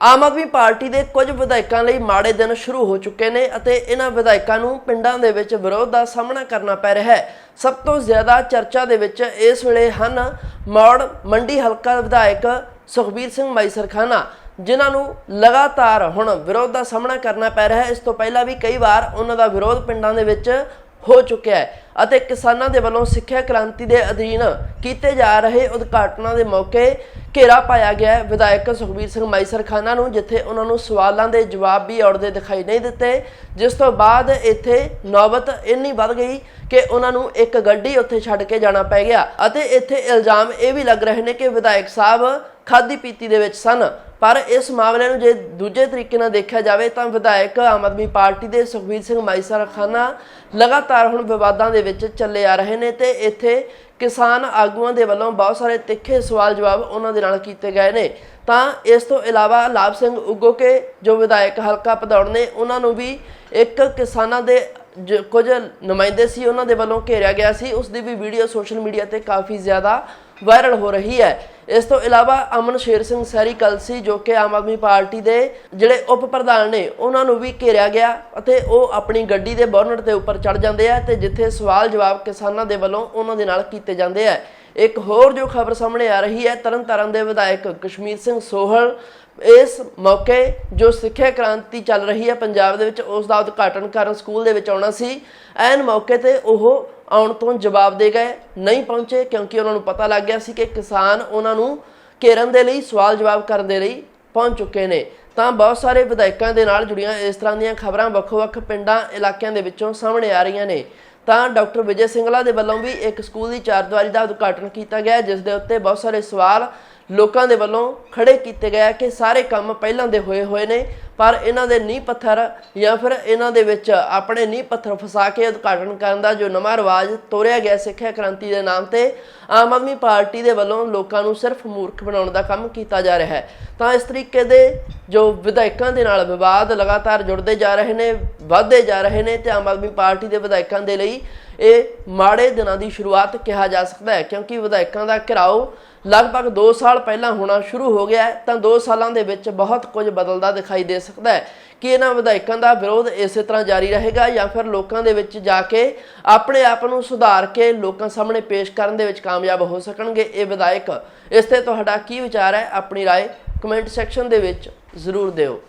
Aam Aadmi party ਦੇ ਕੁਝ ਵਿਧਾਇਕਾਂ ਲਈ ਮਾੜੇ ਦਿਨ ਸ਼ੁਰੂ ਹੋ ਚੁੱਕੇ ਨੇ ਅਤੇ ਇਹਨਾਂ ਵਿਧਾਇਕਾਂ ਨੂੰ ਪਿੰਡਾਂ ਦੇ ਵਿੱਚ ਵਿਰੋਧ ਦਾ ਸਾਹਮਣਾ ਕਰਨਾ ਪੈ ਰਿਹਾ ਹੈ। ਸਭ ਤੋਂ ਜ਼ਿਆਦਾ ਚਰਚਾ ਦੇ ਵਿੱਚ ਇਸ ਵੇਲੇ ਹਨ ਮੌੜ ਮੰਡੀ ਹਲਕਾ ਵਿਧਾਇਕ ਸੁਖਬੀਰ ਸਿੰਘ ਮਾਈਸਰਖਾਨਾ, ਜਿਨ੍ਹਾਂ ਨੂੰ ਲਗਾਤਾਰ ਹੁਣ ਵਿਰੋਧ ਦਾ ਸਾਹਮਣਾ ਕਰਨਾ ਪੈ ਰਿਹਾ ਹੈ। ਇਸ ਤੋਂ ਪਹਿਲਾਂ ਵੀ ਕਈ ਵਾਰ ਉਹਨਾਂ ਦਾ ਵਿਰੋਧ ਪਿੰਡਾਂ ਦੇ ਵਿੱਚ ਹੋ ਚੁੱਕਿਆ ਹੈ ਅਤੇ ਕਿਸਾਨਾਂ ਦੇ ਵੱਲੋਂ ਸਿੱਖਿਆ ਕ੍ਰਾਂਤੀ ਦੇ ਅਧੀਨ ਕੀਤੇ ਜਾ ਰਹੇ ਉਦਘਾਟਨਾਂ ਦੇ ਮੌਕੇ ਘੇਰਾ ਪਾਇਆ ਗਿਆ ਹੈ। ਵਿਧਾਇਕ ਸੁਖਬੀਰ ਸਿੰਘ ਮਾਈਸਰਖਾਨਾ ਨੂੰ, ਜਿੱਥੇ ਉਹਨਾਂ ਨੂੰ ਸਵਾਲਾਂ ਦੇ ਜਵਾਬ ਵੀ ਔੜਦੇ ਦਿਖਾਈ ਨਹੀਂ ਦਿੱਤੇ। ਜਿਸ ਤੋਂ ਬਾਅਦ ਇੱਥੇ ਨੌਬਤ ਇੰਨੀ ਵੱਧ ਗਈ ਕਿ ਉਹਨਾਂ ਨੂੰ ਇੱਕ ਗੱਡੀ ਉੱਥੇ ਛੱਡ ਕੇ ਜਾਣਾ ਪੈ ਗਿਆ। ਅਤੇ ਇੱਥੇ ਇਲਜ਼ਾਮ ਇਹ ਵੀ ਲੱਗ ਰਹੇ ਨੇ ਕਿ ਵਿਧਾਇਕ ਸਾਹਿਬ ਖਾਦੀ ਪੀਤੀ ਦੇ ਵਿੱਚ ਸਨ। ਪਰ ਇਸ ਮਾਮਲੇ ਨੂੰ ਜੇ ਦੂਜੇ ਤਰੀਕੇ ਨਾਲ ਦੇਖਿਆ ਜਾਵੇ ਤਾਂ ਵਿਧਾਇਕ ਆਮ ਆਦਮੀ ਪਾਰਟੀ ਦੇ ਸੁਖਬੀਰ ਸਿੰਘ ਮਾਈਸਰ ਖਾਨਾ ਲਗਾਤਾਰ ਹੁਣ ਵਿਵਾਦਾਂ ਦੇ ਵਿੱਚ ਚੱਲੇ ਆ ਰਹੇ ਨੇ ਤੇ ਇੱਥੇ ਕਿਸਾਨ ਆਗੂਆਂ ਦੇ ਵੱਲੋਂ ਬਹੁਤ ਸਾਰੇ ਤਿੱਖੇ ਸਵਾਲ ਜਵਾਬ ਉਹਨਾਂ ਦੇ ਨਾਲ ਕੀਤੇ ਗਏ ਨੇ। ਤਾਂ ਇਸ ਤੋਂ ਇਲਾਵਾ ਲਾਭ ਸਿੰਘ ਉਗੋਕੇ ਜੋ ਵਿਧਾਇਕ ਹਲਕਾ ਭਦੌੜ ਨੇ, ਉਹਨਾਂ ਨੂੰ ਵੀ ਇੱਕ ਕਿਸਾਨਾਂ ਦੇ ਜ- ਕੁਝ ਨੁਮਾਇੰਦੇ ਸੀ, ਉਹਨਾਂ ਦੇ ਵੱਲੋਂ ਘੇਰਿਆ ਗਿਆ ਸੀ। ਉਸ ਦੀ ਵੀ ਵੀਡੀਓ ਸੋਸ਼ਲ ਮੀਡੀਆ ਤੇ ਕਾਫੀ ਜ਼ਿਆਦਾ ਵਾਇਰਲ ਹੋ ਰਹੀ ਹੈ। ਇਸ ਤੋਂ ਇਲਾਵਾ ਅਮਨ ਸ਼ੇਰ ਸਿੰਘ ਸੈਰੀ ਕਲਸੀ, ਜੋ ਕਿ ਆਮ ਆਦਮੀ ਪਾਰਟੀ ਦੇ ਜਿਹੜੇ ਉਪ ਪ੍ਰਧਾਨ ਨੇ, ਉਹਨਾਂ ਨੂੰ ਵੀ ਘੇਰਿਆ ਗਿਆ ਅਤੇ ਉਹ ਆਪਣੀ ਗੱਡੀ ਦੇ ਬੋਨਟ ਦੇ ਉੱਪਰ ਚੜ ਜਾਂਦੇ ਆ ਤੇ ਜਿੱਥੇ ਸਵਾਲ ਜਵਾਬ ਕਿਸਾਨਾਂ ਦੇ ਵੱਲੋਂ ਉਹਨਾਂ ਦੇ ਨਾਲ ਕੀਤੇ ਜਾਂਦੇ ਆ। ਇੱਕ ਹੋਰ ਜੋ ਖਬਰ ਸਾਹਮਣੇ ਆ ਰਹੀ ਹੈ, ਤਰਨਤਾਰਨ ਦੇ ਵਿਧਾਇਕ ਕਸ਼ਮੀਰ ਸਿੰਘ ਸੋਹਲ ਇਸ ਮੌਕੇ ਜੋ ਸਿੱਖਿਆ ਕ੍ਰਾਂਤੀ ਚੱਲ ਰਹੀ ਹੈ ਪੰਜਾਬ ਦੇ ਵਿੱਚ, ਉਸ ਦਾ ਉਦਘਾਟਨ ਕਰਨ ਸਕੂਲ ਦੇ ਵਿੱਚ ਆਉਣਾ ਸੀ। ਐਨ ਮੌਕੇ ਤੇ ਉਹ ਆਉਣ ਤੋਂ ਜਵਾਬ ਦੇ ਗਏ, ਨਹੀਂ ਪਹੁੰਚੇ ਕਿਉਂਕਿ ਉਹਨਾਂ ਨੂੰ ਪਤਾ ਲੱਗ ਗਿਆ ਸੀ ਕਿ ਕਿਸਾਨ ਉਹਨਾਂ ਨੂੰ ਘੇਰਨ ਦੇ ਲਈ, ਸਵਾਲ ਜਵਾਬ ਕਰਨ ਦੇ ਲਈ ਪਹੁੰਚ ਚੁੱਕੇ ਨੇ। ਤਾਂ ਬਹੁਤ ਸਾਰੇ ਵਿਧਾਇਕਾਂ ਦੇ ਨਾਲ ਜੁੜੀਆਂ ਇਸ ਤਰ੍ਹਾਂ ਦੀਆਂ ਖਬਰਾਂ ਵੱਖ-ਵੱਖ ਪਿੰਡਾਂ, ਇਲਾਕਿਆਂ ਦੇ ਵਿੱਚੋਂ ਸਾਹਮਣੇ ਆ ਰਹੀਆਂ ਨੇ। ਤਾਂ ਡਾਕਟਰ ਵਿਜੇ ਸਿੰਗਲਾ ਦੇ ਵੱਲੋਂ ਵੀ ਇੱਕ ਸਕੂਲ ਦੀ ਚਾਰਦੀਵਾਰੀ ਦਾ ਉਦਘਾਟਨ ਕੀਤਾ ਗਿਆ ਜਿਸ ਦੇ ਉੱਤੇ ਬਹੁਤ ਸਾਰੇ ਸਵਾਲ ਲੋਕਾਂ ਦੇ ਵੱਲੋਂ ਖੜੇ ਕੀਤੇ ਗਏ ਕਿ ਸਾਰੇ ਕੰਮ ਪਹਿਲਾਂ ਦੇ ਹੋਏ ਹੋਏ ਨੇ, ਪਰ ਇਹਨਾਂ ਦੇ ਨੀਂਹ ਪੱਥਰ ਜਾਂ ਫਿਰ ਇਹਨਾਂ ਦੇ ਵਿੱਚ ਆਪਣੇ ਨੀਂਹ ਪੱਥਰ ਫਸਾ ਕੇ ਉਦਘਾਟਨ ਕਰਨ ਦਾ ਜੋ ਨਵਾਂ ਰਿਵਾਜ ਤੋਰਿਆ ਗਿਆ ਸਿੱਖਿਆ ਕ੍ਰਾਂਤੀ ਦੇ ਨਾਮ ਤੇ, ਆਮ ਆਦਮੀ ਪਾਰਟੀ ਦੇ ਵੱਲੋਂ ਲੋਕਾਂ ਨੂੰ ਸਿਰਫ ਮੂਰਖ ਬਣਾਉਣ ਦਾ ਕੰਮ ਕੀਤਾ ਜਾ ਰਿਹਾ ਹੈ। ਤਾਂ ਇਸ ਤਰੀਕੇ ਦੇ ਜੋ ਵਿਧਾਇਕਾਂ ਦੇ ਨਾਲ ਵਿਵਾਦ ਲਗਾਤਾਰ ਜੁੜਦੇ ਜਾ ਰਹੇ ਨੇ, ਵੱਧਦੇ ਜਾ ਰਹੇ ਨੇ ਤੇ ਆਮ ਆਦਮੀ ਪਾਰਟੀ ਦੇ ਵਿਧਾਇਕਾਂ ਦੇ ਲਈ ਇਹ ਮਾੜੇ ਦਿਨਾਂ ਦੀ ਸ਼ੁਰੂਆਤ ਕਿਹਾ ਜਾ ਸਕਦਾ ਹੈ, ਕਿਉਂਕਿ ਵਿਧਾਇਕਾਂ ਦਾ ਘਿਰਾਓ ਲਗਭਗ 2 ਸਾਲ ਪਹਿਲਾਂ ਹੋਣਾ ਸ਼ੁਰੂ ਹੋ ਗਿਆ ਹੈ ਤਾਂ 2 ਸਾਲਾਂ ਦੇ ਵਿੱਚ ਬਹੁਤ ਕੁਝ ਬਦਲਦਾ ਦਿਖਾਈ ਦੇ ਸਕਦਾ ਹੈ ਕਿ ਇਹਨਾਂ ਵਿਧਾਇਕਾਂ ਦਾ ਵਿਰੋਧ ਇਸੇ ਤਰ੍ਹਾਂ ਜਾਰੀ ਰਹੇਗਾ ਜਾਂ ਫਿਰ ਲੋਕਾਂ ਦੇ ਵਿੱਚ ਜਾ ਕੇ ਆਪਣੇ ਆਪ ਨੂੰ ਸੁਧਾਰ ਕੇ ਲੋਕਾਂ ਸਾਹਮਣੇ ਪੇਸ਼ ਕਰਨ ਦੇ ਵਿੱਚ ਕਾਮਯਾਬ ਹੋ ਸਕਣਗੇ ਇਹ ਵਿਧਾਇਕ ਇਸ ਤੇ ਤੁਹਾਡਾ ਕੀ ਵਿਚਾਰ ਹੈ ਆਪਣੀ رائے ਕਮੈਂਟ ਸੈਕਸ਼ਨ ਦੇ ਵਿੱਚ ਜ਼ਰੂਰ ਦਿਓ